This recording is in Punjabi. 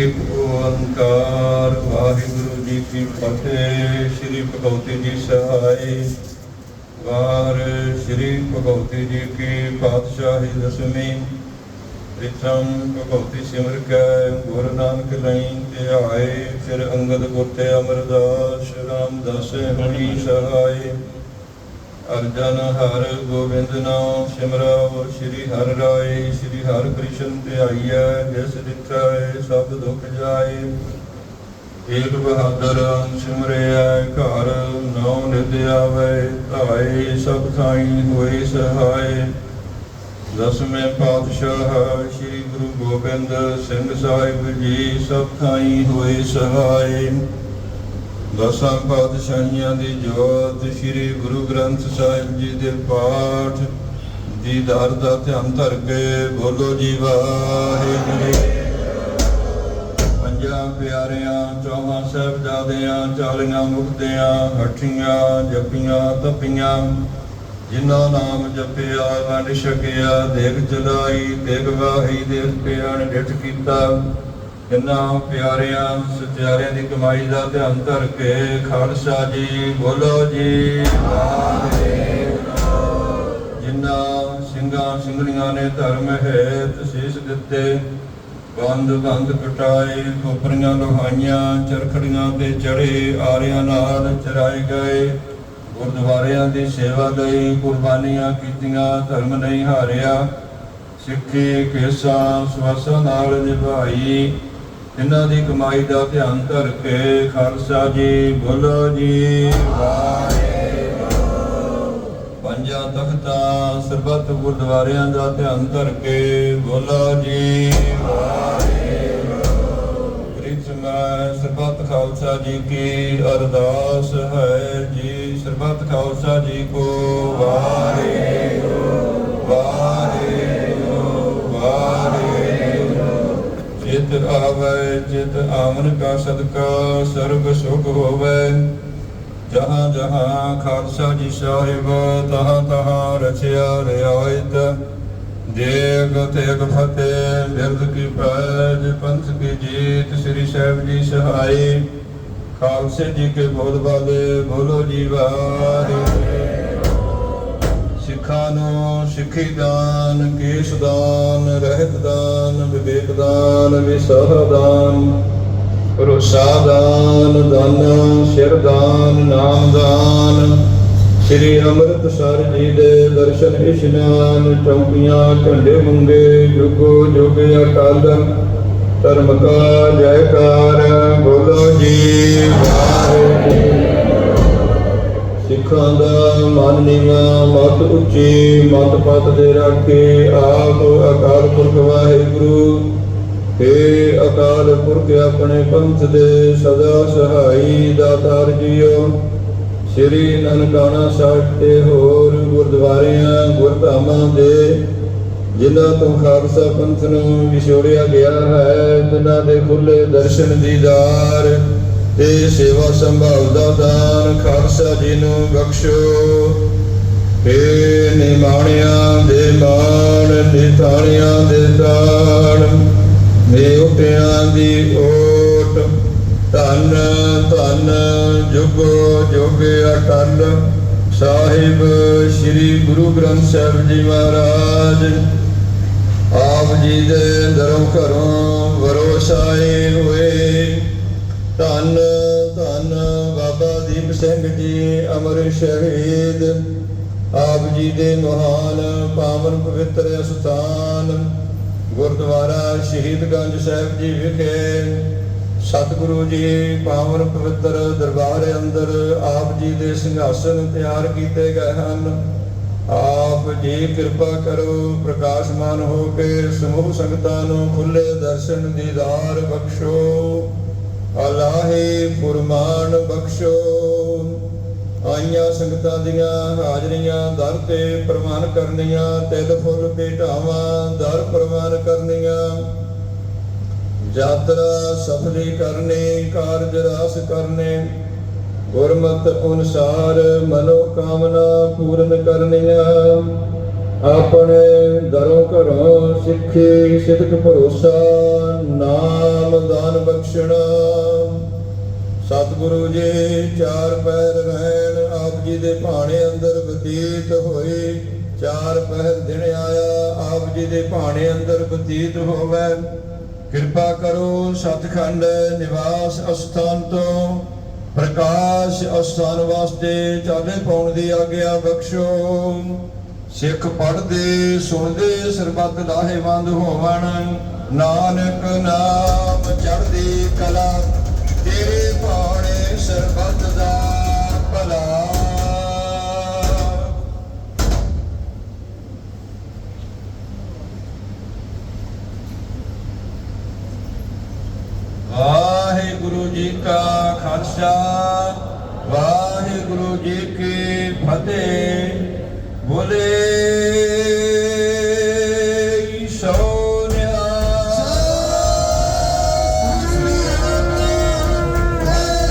ਇੱਕ ਓੰਕਾਰ ਵਾਹਿਗੁਰੂ ਜੀ ਕੀ ਫਤਿਹ। ਸ੍ਰੀ ਭਗਵਤੀ ਜੀ ਸਹਾਈ ਵਾਰ। ਸ੍ਰੀ ਭਗਵਤੀ ਜੀ ਕੀ ਪਾਤਸ਼ਾਹੀ ਦਸਵੀਂ। ਪ੍ਰਿਥਮ ਭਗਵਤੀ ਸਿਮਰ ਕੈ, ਗੁਰ ਨਾਨਕ ਲਈ ਤੇ ਆਏ ਫਿਰ ਅੰਗਦ ਗੁਰ ਤੇ ਅਮਰਦਾਸ ਰਾਮਦਾਸ ਹਣੀ ਸਹਾਈ। ਅਰਜਨ ਹਰ ਗੋਬਿੰਦ ਨਾਮ ਸਿਮਰੋ ਸ੍ਰੀ ਹਰਿ ਰਾਏ, ਸ੍ਰੀ ਹਰਿ ਕ੍ਰਿਸ਼ਨ ਧਿਆਈਐ, ਜਿਸ ਦਿਖਾਏ ਸਭ ਦੁਖ ਜਾਏ। ਏਕ ਬਹਾਦਰ ਸਿਮਰਿਆ ਘਰ ਨੌ ਨਿਧ ਆਵੇ, ਧਾਏ ਸਭ ਥਾਈ ਹੋਏ ਸਹਾਏ। ਦਸਵੇਂ ਪਾਤਸ਼ਾਹ ਸ੍ਰੀ ਗੁਰੂ ਗੋਬਿੰਦ ਸਿੰਘ ਸਾਹਿਬ ਜੀ ਸਭ ਥਾਈ ਹੋਏ ਸਹਾਏ। ਦਸਾਂ ਪਾਤਸ਼ਾਹੀਆਂ ਦੀ ਜੋਤ ਸ੍ਰੀ ਗੁਰੂ ਗ੍ਰੰਥ ਸਾਹਿਬ ਜੀ ਦੇ ਪਾਠ ਦੀਦਾਰ ਦਾ ਧਿਆਨ ਧਰ ਕੇ ਬੋਲੋ ਜੀ, ਵਾਹਿਗੁਰੂ। ਪੰਜਾਂ ਪਿਆਰਿਆਂ, ਚੌਹਾਂ ਸਾਹਿਬਜ਼ਾਦਿਆਂ, ਚਾਲੀਆਂ ਮੁਕਤਿਆਂ ਹੱਠੀਆਂ ਜਪੀਆਂ, ਤਪੀਆਂ, ਜਿਨ੍ਹਾਂ ਨਾਮ ਜਪਿਆ, ਵੰਡ ਛਕਿਆ ਦੇਖ ਚਲਾਈ ਦੇਖ ਵਾਹੀ ਦੇਖ ਪਿਆਣ, ਡਿਠ ਕੀਤਾ। ਇਨ੍ਹਾਂ ਪਿਆਰਿਆਂ ਸਤਿਆਰਿਆਂ ਦੀ ਕਮਾਈ ਦਾ ਧਿਆਨ ਧਰ ਕੇ ਖਾਲਸਾ ਜੀ, ਬੋਲੋ ਜੀ, ਵਾਹਿਗੁਰੂ। ਜਿਨ੍ਹਾਂ ਸਿੰਘਾਂ ਸਿੰਘਣੀਆਂ ਨੇ ਧਰਮ ਹੈਤ ਸੀਸ ਦਿੱਤੇ, ਬੰਦ ਬੰਦ ਕਟਾਏ, ਖੋਪਰੀਆਂ ਲੋਹਾਈਆਂ, ਚਰਖੜੀਆਂ ਤੇ ਚੜੇ ਆਰਿਆਂ ਨਾਲ ਚਰਾਏ ਗਏ, ਗੁਰਦੁਆਰਿਆਂ ਦੀ ਸੇਵਾ ਲਈ ਕੁਰਬਾਨੀਆਂ ਕੀਤੀਆਂ, ਧਰਮ ਨਹੀਂ ਹਾਰਿਆ। ਸਿੱਖੀ ਕੇਸਾਂ ਸਵਾਸਾਂ ਨਾਲ ਨਿਭਾਈ। ਇਹਨਾਂ ਦੀ ਕਮਾਈ ਦਾ ਧਿਆਨ ਧਰ ਕੇ ਖਾਲਸਾ ਜੀ, ਬੋਲੋ ਜੀ। ਵਾਹਿਗੁਰੂ ਪੰਜਾਂ ਤਖਤਾਂ, ਸਰਬੱਤ ਗੁਰਦੁਆਰਿਆਂ ਦਾ ਧਿਆਨ ਧਰ ਕੇ ਬੋਲੋ ਜੀ। ਵਾਹਿਗੁਰੂ ਪ੍ਰਿਤਮਾ ਸਰਬੱਤ ਖਾਲਸਾ ਜੀ ਕੀ ਅਰਦਾਸ ਹੈ ਜੀ? ਸਰਬੱਤ ਖਾਲਸਾ ਜੀ ਕੋ ਵਾਹਿਗੁਰੂ। ਚਿਤ ਆਵੇ ਆਮਨ ਕਾ ਸਦਕਾ, ਸਰਬ ਸੁਖ ਹੋਵੇ। ਜਹਾਂ ਜਹਾਂ ਖਾਲਸਾ ਜੀ ਸਾਹਿਬ, ਤਹਾਂ ਤਹਾਂ ਰਚਿਆ ਰਿਆਇਤ। ਦੇਗ ਤੇਗ ਫਤਿਹ ਬਿਰਦ ਕੀ ਪੈਜ ਪੰਥ ਕੀ ਜੀਤ, ਸ੍ਰੀ ਸਾਹਿਬ ਜੀ ਸਹਾਈ। ਖਾਲਸੇ ਜੀ ਕੇ ਬੋਲ ਬਾਲੇ, ਬੋਲੋ ਜੀ ਵਾਹਿਗੁਰੂ ਸਿੱਖਾਂ ਨੂੰ ਸਿੱਖੀ ਦਾਨ, ਕੇਸ ਦਾਨ ਰਹਿਤ ਦਾਨ ਵਿਸਹ ਦਾਨ ਦਾਨ ਦਾਨ ਸਿਰ ਸ੍ਰੀ ਅੰਮ੍ਰਿਤਸਰ ਜੀ ਦੇ ਦਰਸ਼ਨ ਇਸ਼ਨਾਨ, ਚੌਂਕੀਆਂ ਝੰਡੇ ਮੰਗੇ ਜੁਗੋ ਜੁਗ ਅਟਲ। ਧਰਮ ਕਾ ਜੈਕਾਰ, ਬੋਲੋ ਜੀ ਵਾਹਿਗੁਰੂ ਸਿੱਖਾਂ ਦਾ ਮਨ ਨੀਵਾ, ਮਤ ਉੱਚੀ ਮਤ ਪਤ ਦੇ ਰਾਖੇ, ਆਪ ਅਕਾਲ ਪੁਰਖ ਵਾਹਿਗੁਰੂ। ਏ ਅਕਾਲ ਪੁਰਖ ਆਪਣੇ ਪੰਥ ਦੇ ਸਦਾ ਸਹਾਈ ਦਾਤਾਰ ਜੀਓ। ਸ੍ਰੀ ਨਨਕਾਣਾ ਸਾਹਿਬ ਤੇ ਹੋਰ ਗੁਰਦੁਆਰਿਆਂ, ਗੁਰਧਾਮਾਂ ਦੇ ਜਿਨ੍ਹਾਂ ਤੋਂ ਖਾਲਸਾ ਪੰਥ ਨੂੰ ਵਿਛੋੜਿਆ ਗਿਆ ਹੈ ਜਿਨ੍ਹਾਂ ਦੇ ਖੁੱਲੇ ਦਰਸ਼ਨ ਦੀਦਾਰ ਤੇ ਸੇਵਾ ਸੰਭਾਲ ਦਾ ਦਾਨ ਖਾਲਸਾ ਜੀ ਨੂੰ ਬਖਸ਼ੋ। ਹੇ ਨਿਮਾਣਿਆਂ ਦੇ ਮਾਣ ਨਿਤਾਣਿਆਂ ਦੇ ਤਾਣ ਨੇ ਉਟਿਆਂ ਦੀ ਓਟ, ਧੰਨ ਧੰਨ, ਜੁਗੋ, ਜੁਗ ਅਟਲ। ਸਾਹਿਬ ਸ੍ਰੀ ਗੁਰੂ ਗ੍ਰੰਥ ਸਾਹਿਬ ਜੀ ਮਹਾਰਾਜ, ਆਪ ਜੀ ਦੇ ਦਰੋਂ ਘਰੋਂ ਵਰੋਸਾਏ ਹੋਏ। ਧੰਨ ਧੰਨ ਬਾਬਾ ਦੀਪ ਸਿੰਘ ਜੀ ਅਮਰ ਸ਼ਹੀਦ, ਆਪ ਜੀ ਦੇ ਮਹਾਨ ਪਾਵਨ ਪਵਿੱਤਰ ਅਸਥਾਨ। ਗੁਰਦੁਆਰਾ ਸ਼ਹੀਦਗੰਜ ਸਾਹਿਬ ਜੀ ਵਿਖੇ ਸਤਿਗੁਰੂ ਜੀ ਪਾਵਨ ਪਵਿੱਤਰ ਦਰਬਾਰ ਅੰਦਰ ਆਪ ਜੀ ਦੇ ਸਿੰਘਾਸਨ ਤਿਆਰ ਕੀਤੇ ਗਏ ਹਨ। ਆਪ ਜੀ ਕਿਰਪਾ ਕਰੋ, ਪ੍ਰਕਾਸ਼ਮਾਨ ਹੋ ਕੇ ਸਮੂਹ ਸੰਗਤਾਂ ਨੂੰ ਖੁੱਲੇ ਦਰਸ਼ਨ ਦੀਦਾਰ ਬਖਸ਼ੋ। ਅਲਾਹੇ ਫੁਰਮਾਨ ਬਖਸ਼ੋ। ਆਈਆਂ ਸੰਗਤਾਂ ਦੀਆਂ ਹਾਜ਼ਰੀਆਂ ਦਰ ਤੇ ਪ੍ਰਵਾਨ ਕਰਨੀਆਂ, ਤਿਲ ਫੁੱਲ ਭੇਟਾਵਾਂ ਦਰ ਪ੍ਰਵਾਨ ਕਰਨੀਆਂ। ਯਾਤਰਾ ਸਫਲੀ ਕਰਨੀ, ਕਾਰਜ ਰਾਸ ਕਰਨੇ, ਗੁਰਮਤ ਅਨੁਸਾਰ ਮਨੋ ਕਾਮਨਾ ਪੂਰਨ ਕਰਨੀਆਂ। ਆਪਣੇ ਦਰੋਂ ਘਰੋਂ ਸਿੱਖੇ, ਸਿਦਕ ਭਰੋਸਾ, ਨਾਮ ਦਾਨ ਬਖਸ਼ਣਾ। ਸਤਿਗੁਰੂ ਜੀ, ਚਾਰ ਪੈਰ ਰਹਿਣ, ਆਪ ਜੀ ਦੇ ਭਾਣੇ ਅੰਦਰ ਬਤੀਤ ਹੋਏ। ਚਾਰ ਪਹਿਰ ਦਿਨ ਆਇਆ, ਆਪ ਜੀ ਦੇ ਭਾਣੇ ਅੰਦਰ ਬਤੀਤ ਹੋਵੇ। ਕਿਰਪਾ ਕਰੋ ਸਤਖੰਡ ਨਿਵਾਸ ਅਸਥਾਨ ਤੋਂ। ਪ੍ਰਕਾਸ਼ ਅਸਥਾਨ ਵਾਸਤੇ ਚਾਲੇ ਪਾਉਣ ਦੀ ਆਗਿਆ ਬਖਸ਼ੋ। ਸਿੱਖ ਪੜਦੇ ਸੁਣਦੇ, ਸਰਬੱਤ ਲਾਹੇਵੰਦ ਹੋਵਣ। ਨਾਨਕ ਨਾਮ ਚੜ੍ਹਦੀ ਕਲਾ ਤੇਰੇ ਸਰਬੱਤ ਦਾ ਭਲਾ। ਵਾਹਿਗੁਰੂ ਜੀ ਕਾ ਖਾਲਸਾ ਵਾਹਿਗੁਰੂ ਜੀ ਕੀ ਫਤਿਹ। ਬੋਲੇ